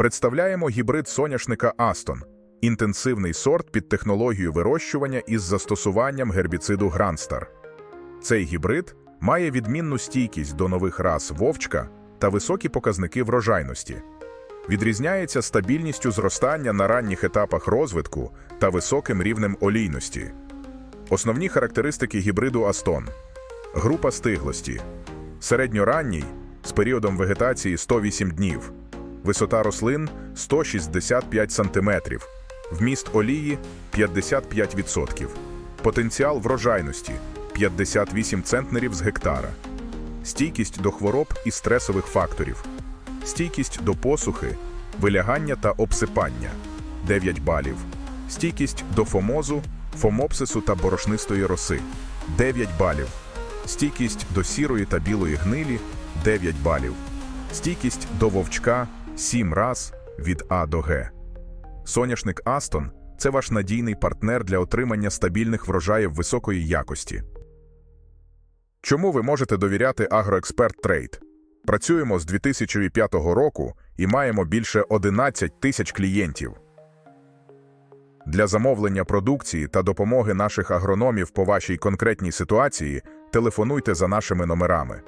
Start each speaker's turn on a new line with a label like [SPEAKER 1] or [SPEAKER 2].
[SPEAKER 1] Представляємо гібрид соняшника Астон, інтенсивний сорт під технологію вирощування із застосуванням гербіциду Гранстар. Цей гібрид має відмінну стійкість до нових рас вовчка та високі показники врожайності. Відрізняється стабільністю зростання на ранніх етапах розвитку та високим рівнем олійності. Основні характеристики гібриду Астон. Група стиглості. Середньоранній з періодом вегетації 108 днів. Висота рослин 165 см. Вміст олії 55%. Потенціал врожайності 58 центнерів з гектара. Стійкість до хвороб і стресових факторів. Стійкість до посухи, вилягання та обсипання 9 балів. Стійкість до фомозу, фомопсису та борошнистої роси 9 балів. Стійкість до сірої та білої гнилі 9 балів. Стійкість до вовчка 7 раз від А до Г. Соняшник Астон це ваш надійний партнер для отримання стабільних врожаїв високої якості. Чому ви можете довіряти Агроексперт Трейд? Працюємо з 2005 року і маємо більше 11 тисяч клієнтів. Для замовлення продукції та допомоги наших агрономів по вашій конкретній ситуації телефонуйте за нашими номерами